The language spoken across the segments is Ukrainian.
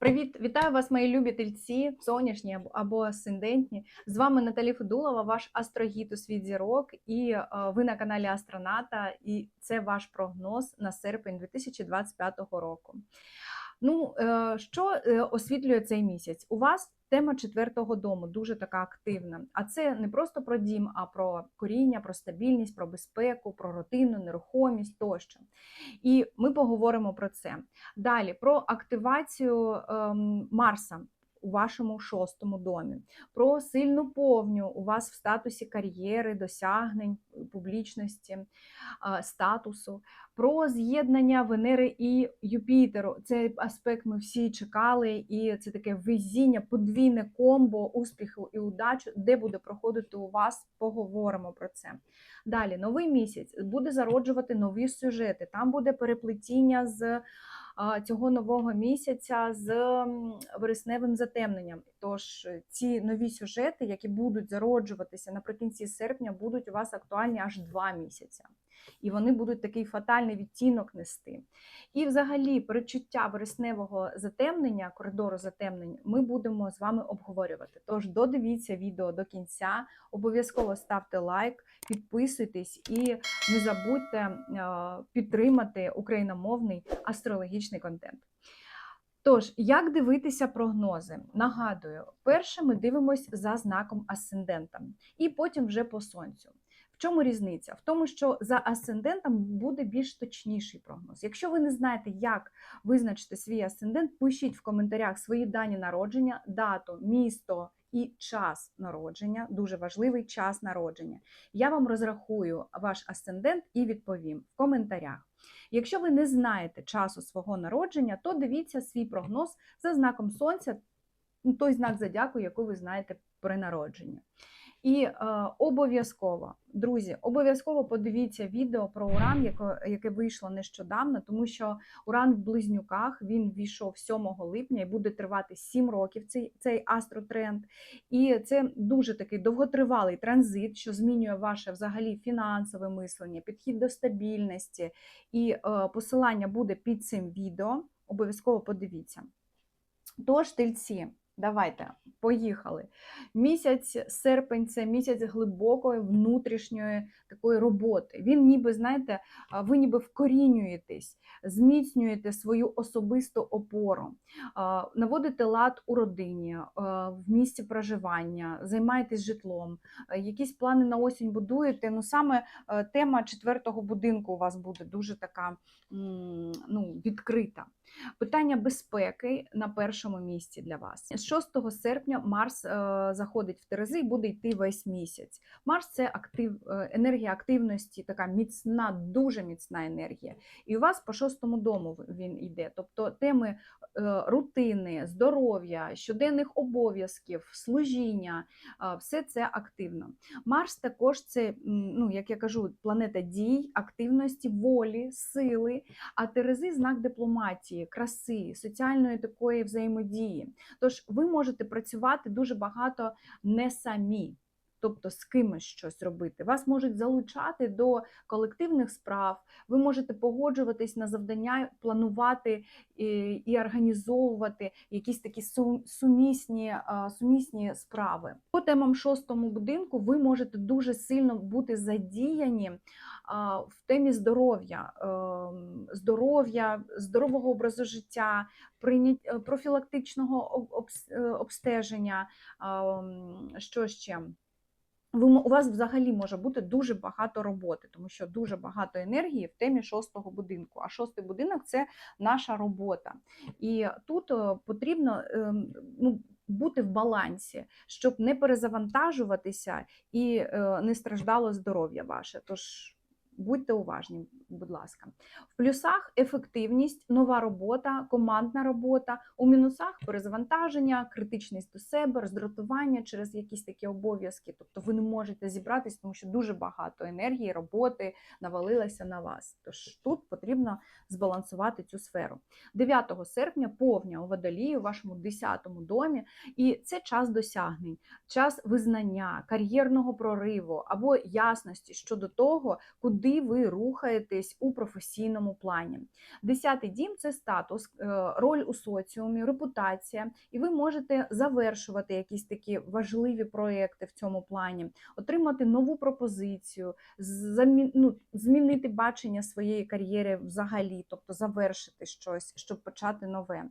Привіт, вітаю вас, мої любі тельці, сонячні або- асцендентні. З вами Наталі Федулова, ваш астрогіт у світ зірок, і е, ви на каналі Астроната. І це ваш прогноз на серпень 2025 року. Ну, е, що е, освітлює цей місяць? У вас тема четвертого дому дуже така активна. А це не просто про дім, а про коріння, про стабільність, про безпеку, про родину, нерухомість тощо. І ми поговоримо про це. Далі про активацію ем, Марса у вашому шостому домі, про сильну повню у вас в статусі кар'єри, досягнень, публічності, е, статусу, про з'єднання Венери і Юпітеру. Цей аспект ми всі чекали, і це таке везіння, подвійне комбо успіху і удачу, де буде проходити у вас. Поговоримо про це. Далі новий місяць буде зароджувати нові сюжети. Там буде переплетіння з цього нового місяця з вересневим затемненням. Тож е, ці нові сюжети, які будуть зароджуватися наприкінці серпня, будуть у вас актуальні аж два місяці. І вони будуть такий фатальний відтінок нести. І, взагалі, перечуття вересневого затемнення, коридору затемнень, ми будемо з вами обговорювати. Тож додивіться відео до кінця, обов'язково ставте лайк, підписуйтесь і не забудьте е, підтримати україномовний астрологічний контент. Тож, як дивитися прогнози? Нагадую, перше ми дивимось за знаком асцендента, і потім вже по сонцю. В чому різниця? В тому, що за асцендентом буде більш точніший прогноз. Якщо ви не знаєте, як визначити свій асцендент, пишіть в коментарях свої дані народження, дату, місто і час народження. Дуже важливий час народження. Я вам розрахую ваш асцендент і відповім в коментарях. Якщо ви не знаєте часу свого народження, то дивіться свій прогноз за знаком сонця, той знак зодіаку, який ви знаєте при народженні. І е, обов'язково, друзі, обов'язково подивіться відео про Уран, яке, яке вийшло нещодавно, тому що Уран в близнюках він війшов 7 липня і буде тривати 7 років цей, цей астротренд. І це дуже такий довготривалий транзит, що змінює ваше взагалі фінансове мислення, підхід до стабільності. І е, посилання буде під цим відео. Обов'язково подивіться. Тож, тельці, давайте, поїхали. Місяць серпень це місяць глибокої внутрішньої такої роботи. Він ніби, знаєте, ви ніби вкорінюєтесь, зміцнюєте свою особисту опору, наводите лад у родині, в місці проживання, займаєтесь житлом, якісь плани на осінь будуєте. Ну саме тема четвертого будинку у вас буде дуже така ну, відкрита. Питання безпеки на першому місці для вас. З 6 серпня Марс е, заходить в Терези і буде йти весь місяць. Марс це актив, е, енергія активності, така міцна, дуже міцна енергія. І у вас по шостому дому він йде. Тобто теми е, рутини, здоров'я, щоденних обов'язків, служіння все це активно. Марс також це, ну, як я кажу, планета дій, активності, волі, сили. А Терези знак дипломатії, краси, соціальної такої взаємодії. Тож ви можете працювати дуже багато не самі. Тобто з кимось щось робити. Вас можуть залучати до колективних справ, ви можете погоджуватись на завдання, планувати і, організовувати якісь такі сумісні, сумісні справи. По темам шостому будинку ви можете дуже сильно бути задіяні в темі здоров'я, ем, здоров'я, здорового образу життя, профілактичного е, обстеження, що ще. У вас взагалі може бути дуже багато роботи, тому що дуже багато енергії в темі шостого будинку. А шостий будинок це наша робота. І тут е, потрібно ем, ну, бути в балансі, щоб не перезавантажуватися і е, не страждало здоров'я ваше. Тож будьте уважні, будь ласка. В плюсах ефективність, нова робота, командна робота. У мінусах перезавантаження, критичність до себе, роздратування через якісь такі обов'язки. Тобто ви не можете зібратись, тому що дуже багато енергії, роботи навалилося на вас. Тож тут потрібно збалансувати цю сферу. 9 серпня повня у водолії у вашому 10-му домі, і це час досягнень, час визнання, кар'єрного прориву або ясності щодо того, куди куди ви рухаєтесь у професійному плані. Десятий дім це статус, е, роль у соціумі, репутація, і ви можете завершувати якісь такі важливі проекти в цьому плані, отримати нову пропозицію, замі- ну, змінити бачення своєї кар'єри взагалі, тобто завершити щось, щоб почати нове.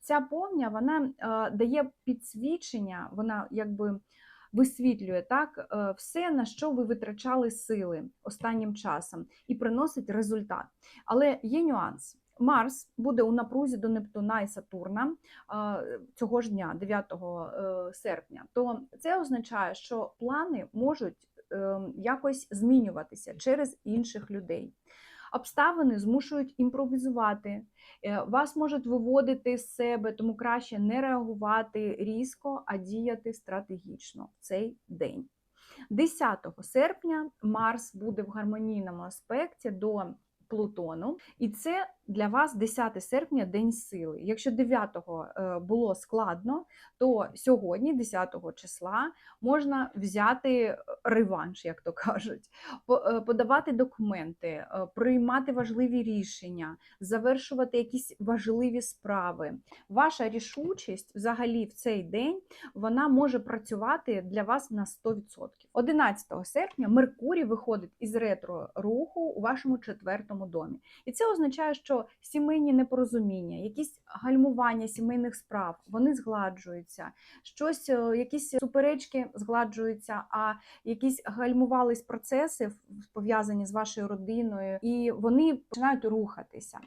Ця повня вона е, дає підсвічення, вона якби висвітлює так е, все, на що ви витрачали сили останнім часом, і приносить результат. Але є нюанс. Марс буде у напрузі до Нептуна і Сатурна цього ж дня, 9 е, серпня. То це означає, що плани можуть е, якось змінюватися через інших людей. Обставини змушують імпровізувати, е, вас можуть виводити з себе, тому краще не реагувати різко, а діяти стратегічно в цей день. 10 серпня Марс буде в гармонійному аспекті до Плутону, і це для вас 10 серпня день сили. Якщо 9-го е, було складно, то сьогодні, 10 числа, можна взяти реванш, як то кажуть, е, подавати документи, е, приймати важливі рішення, завершувати якісь важливі справи. Ваша рішучість взагалі в цей день вона може працювати для вас на 100%. 11 серпня Меркурій виходить із ретро руху у вашому четвертому домі. І це означає, що сімейні непорозуміння, якісь гальмування сімейних справ, вони згладжуються, щось, е, якісь суперечки згладжуються, а якісь гальмувались процеси пов'язані з вашою родиною, і вони починають рухатися.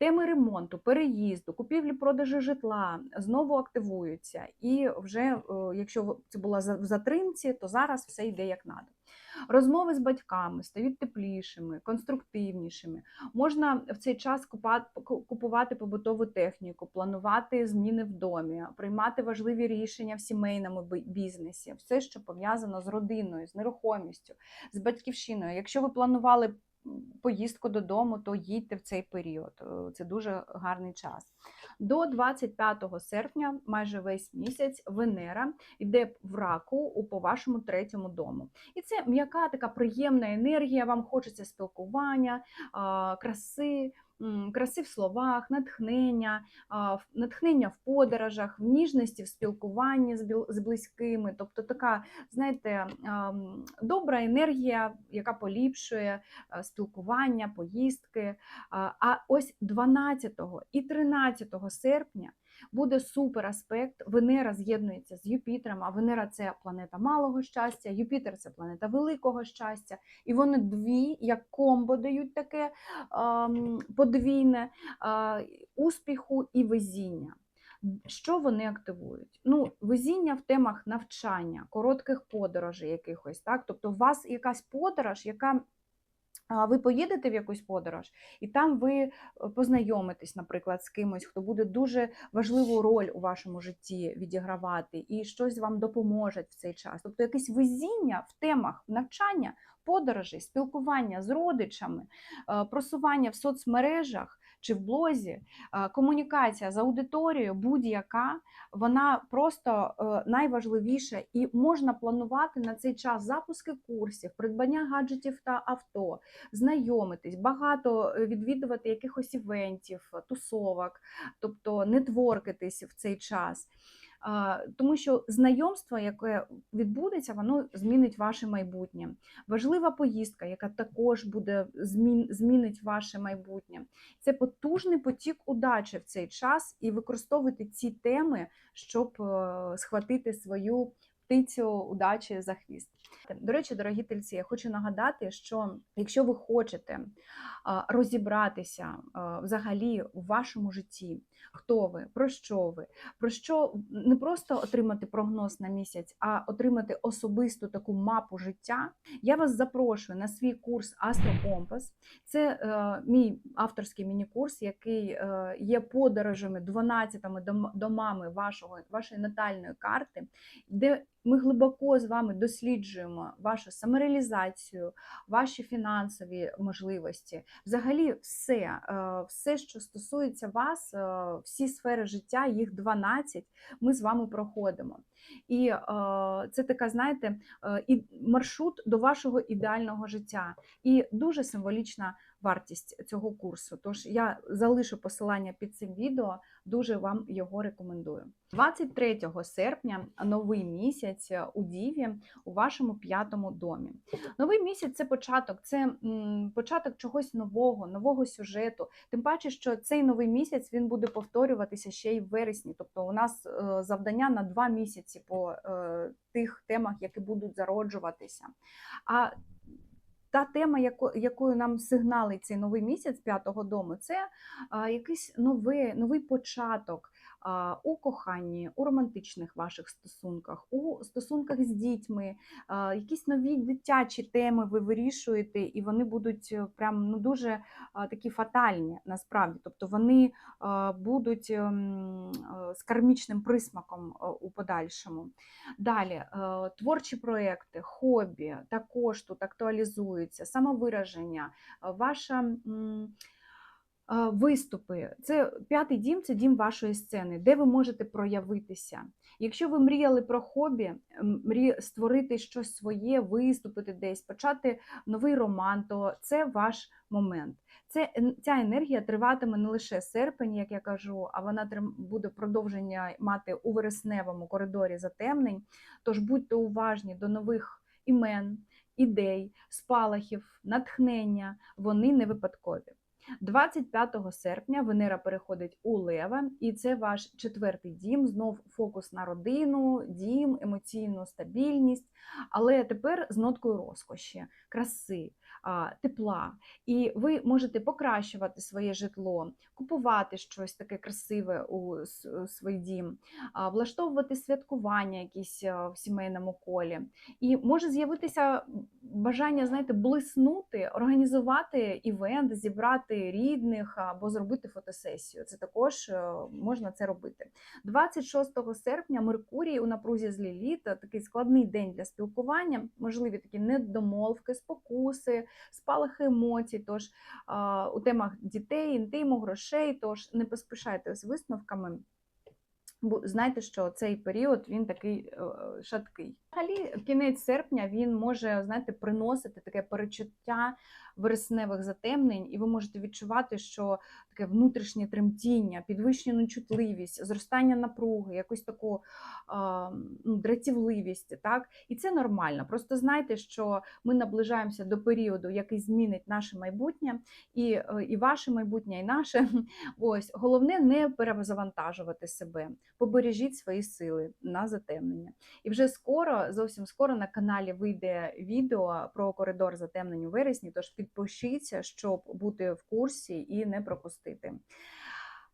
Теми ремонту, переїзду, купівлі продажу житла знову активуються. І вже, е, якщо це була в затримці, то зараз все йде як надо. Розмови з батьками стають теплішими, конструктивнішими. Можна в цей час купувати побутову техніку, планувати зміни в домі, приймати важливі рішення в сімейному бізнесі, все, що пов'язано з родиною, з нерухомістю, з батьківщиною. Якщо ви планували поїздку додому, то їдьте в цей період. Е, Це дуже гарний час. До 25 серпня, майже весь місяць, Венера йде в раку у по вашому третьому дому. І це м'яка така приємна енергія. Вам хочеться спілкування, краси. Краси в словах, натхнення, натхнення в подорожах, в ніжності в спілкуванні з близькими. Тобто така, знаєте, добра енергія, яка поліпшує спілкування, поїздки. А ось 12 і 13 серпня буде супер аспект. Венера з'єднується з Юпітером, а Венера це планета малого щастя, Юпітер це планета великого щастя. І вони дві, як комбо дають таке подвійне успіху і везіння. Що вони активують? Ну, везіння в темах навчання, коротких подорожей якихось, так? Тобто, у вас якась подорож, яка ви поїдете в якусь подорож, і там ви е, познайомитесь, наприклад, з кимось, хто буде дуже важливу роль у вашому житті відігравати, і щось вам допоможе в цей час. Тобто якесь везіння в темах навчання, подорожей, спілкування з родичами, е, просування в соцмережах чи в блозі, е, комунікація з аудиторією, будь-яка, вона просто е, найважливіша, і можна планувати на цей час запуски курсів, придбання гаджетів та авто, знайомитись, багато е, відвідувати якихось івентів, тусовок, тобто нетворкитись в цей час. Тому що знайомство, яке відбудеться, воно змінить ваше майбутнє. Важлива поїздка, яка також буде змін, змінить ваше майбутнє. Це потужний потік удачі в цей час і використовувати ці теми, щоб е, схватити свою птицю удачі за хвіст. До речі, дорогі тельці, я хочу нагадати, що якщо ви хочете розібратися взагалі у вашому житті, хто ви, про що ви, про що не просто отримати прогноз на місяць, а отримати особисту таку мапу життя, я вас запрошую на свій курс Астропомпас. Це е, мій авторський міні-курс, який е, є подорожами 12 домами вашого, вашої натальної карти, де ми глибоко з вами досліджуємо вашу самореалізацію, ваші фінансові можливості, взагалі все, е, все, що стосується вас, е, всі сфери життя, їх 12, ми з вами проходимо. І е, це така, знаєте, е, і маршрут до вашого ідеального життя. І дуже символічна вартість цього курсу. Тож я залишу посилання під цим відео, дуже вам його рекомендую. 23 серпня новий місяць у Діві у вашому п'ятому домі. Новий місяць це початок, це початок чогось нового, нового сюжету. Тим паче, що цей новий місяць він буде повторюватися ще й в вересні. Тобто, у нас е, завдання на два місяці по е, тих темах, які будуть зароджуватися. А та тема, яко, якою нам сигналить цей новий місяць п'ятого дому, це е, якийсь новий, новий початок у коханні, у романтичних ваших стосунках, у стосунках з дітьми, якісь нові дитячі теми ви вирішуєте, і вони будуть е, прям ну дуже такі фатальні насправді. Тобто вони будуть ем, з кармічним присмаком е, у подальшому. Далі е, творчі проекти, хобі також тут актуалізуються, самовираження, ваша. Виступи, це п'ятий дім це дім вашої сцени, де ви можете проявитися. Якщо ви мріяли про хобі, мрі... створити щось своє, виступити десь, почати новий роман, то це ваш момент. Це, ця енергія триватиме не лише серпень, як я кажу, а вона буде продовження мати у вересневому коридорі затемнень. Тож будьте уважні до нових імен, ідей, спалахів, натхнення. Вони не випадкові. 25 серпня Венера переходить у Лева, і це ваш четвертий дім. Знов фокус на родину, дім, емоційну стабільність, але тепер з ноткою розкоші, краси, тепла. І ви можете покращувати своє житло, купувати щось таке красиве у свій дім, влаштовувати святкування якісь в сімейному колі. І може з'явитися бажання, знаєте, блиснути, організувати івент, зібрати рідних або зробити фотосесію. Це також е, можна це робити. 26 серпня Меркурій у напрузі з Ліліт, такий складний день для спілкування, можливі такі недомовки, спокуси, спалахи емоцій. Тож у темах дітей, інтиму, грошей, тож не поспішайте з висновками. Бо знайте, що цей період він такий е, шаткий. Взагалі, кінець серпня він може знаєте, приносити таке перечуття вересневих затемнень, і ви можете відчувати, що таке внутрішнє тремтіння, підвищену чутливість, зростання напруги, якусь таку ну, дратівливість. Так? І це нормально. Просто знайте, що ми наближаємося до періоду, який змінить наше майбутнє, і, е, і ваше майбутнє, і наше. Ось головне не перезавантажувати себе. Побережіть свої сили на затемнення. І вже скоро, зовсім скоро на каналі вийде відео про коридор затемнень у вересні. Тож підпишіться, щоб бути в курсі і не пропустити.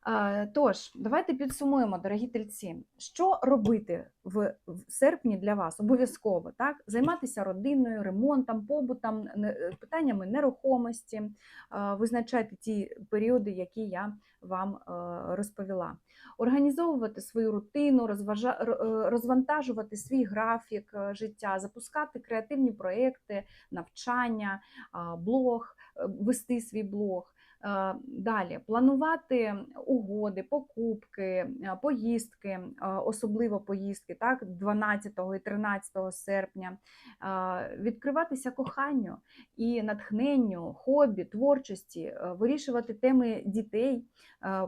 Е, Тож, давайте підсумуємо, дорогі тельці, що робити в, серпні для вас обов'язково, так? Займатися родиною, ремонтом, побутом, е, питаннями нерухомості, е, визначайте ті періоди, які я вам розповіла. Організовувати свою рутину, розвантажувати свій графік життя, запускати креативні проекти, навчання, блог, вести свій блог. Е, Далі планувати угоди, покупки, е, поїздки, е, особливо поїздки, так, 12 і 13 серпня, відкриватися коханню і натхненню, хобі, творчості, вирішувати теми дітей,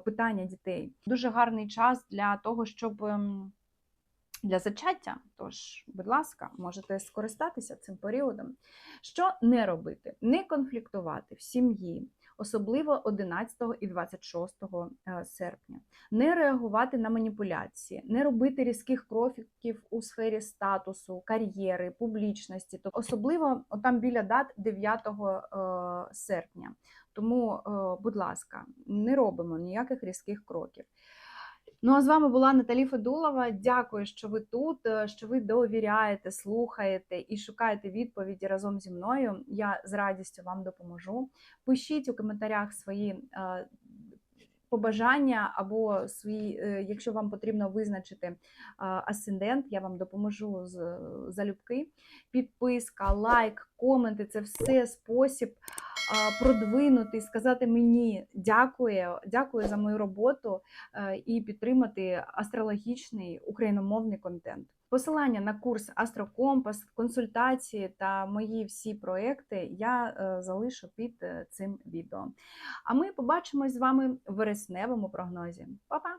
питання дітей. Дуже гарний час для того, щоб. ем, Для зачаття, тож, будь ласка, можете скористатися цим періодом. Що не робити? Не конфліктувати в сім'ї, особливо 11 і 26 е, серпня, не реагувати на маніпуляції, не робити різких кроків у сфері статусу, кар'єри, публічності, тобто особливо там біля дат 9 е, серпня. Тому, е, будь ласка, не робимо ніяких різких кроків. Ну а з вами була Наталі Федулова. Дякую, що ви тут, е, що ви довіряєте, слухаєте і шукаєте відповіді разом зі мною. Я з радістю вам допоможу. Пишіть у коментарях свої е, побажання або свої, е, якщо вам потрібно визначити асцендент, я вам допоможу з залюбки. Підписка, лайк, коменти це все спосіб продвинути, сказати мені дякую, дякую за мою роботу е, і підтримати астрологічний україномовний контент. Посилання на курс Астрокомпас, консультації та мої всі проекти я е, залишу під е, цим відео. А ми побачимось з вами в вересневому прогнозі. Па-па!